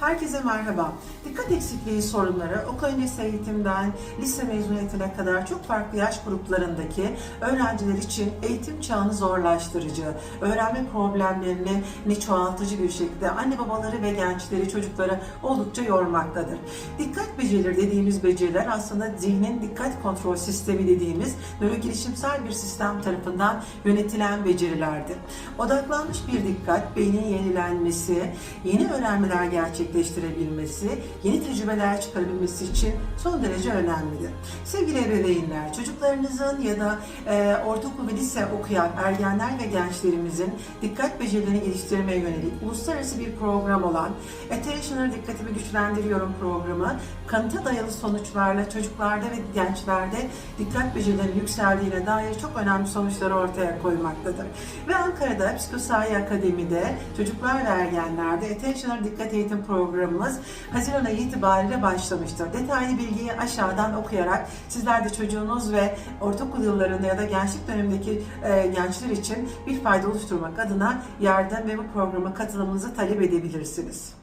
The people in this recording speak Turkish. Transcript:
Herkese merhaba. Dikkat eksikliği sorunları okul öncesi eğitimden lise mezuniyetine kadar çok farklı yaş gruplarındaki öğrenciler için eğitim çağını zorlaştırıcı, öğrenme problemlerini ne çoğaltıcı bir şekilde anne babaları ve gençleri, çocukları oldukça yormaktadır. Dikkat becerileri dediğimiz beceriler aslında zihnin dikkat kontrol sistemi dediğimiz nörogelişimsel bir sistem tarafından yönetilen becerilerdir. Odaklanmış bir dikkat, beynin yenilenmesi, yeni öğrenmeler gerçekleştirebilmesi, yeni tecrübeler çıkarabilmesi için son derece önemlidir. Sevgili ebeveynler, çocuklarınızın ya da e, ortaokul ve lise okuyan ergenler ve gençlerimizin dikkat becerilerini geliştirmeye yönelik uluslararası bir program olan Attentional Dikkatimi Güçlendiriyorum programı kanıta dayalı sonuçlarla çocuklarda ve gençlerde dikkat becerilerinin yükseldiğine dair çok önemli sonuçları ortaya koymaktadır. Ve Ankara'da Psikosahi Akademi'de çocuklar ve ergenlerde Attentional Dikkat Eğitim Programımız Haziran ayı itibariyle başlamıştır. Detaylı bilgiyi aşağıdan okuyarak sizler de çocuğunuz ve ortaokul yıllarında ya da gençlik dönemindeki e, gençler için bir fayda oluşturmak adına yardım ve bu programa katılımınızı talep edebilirsiniz.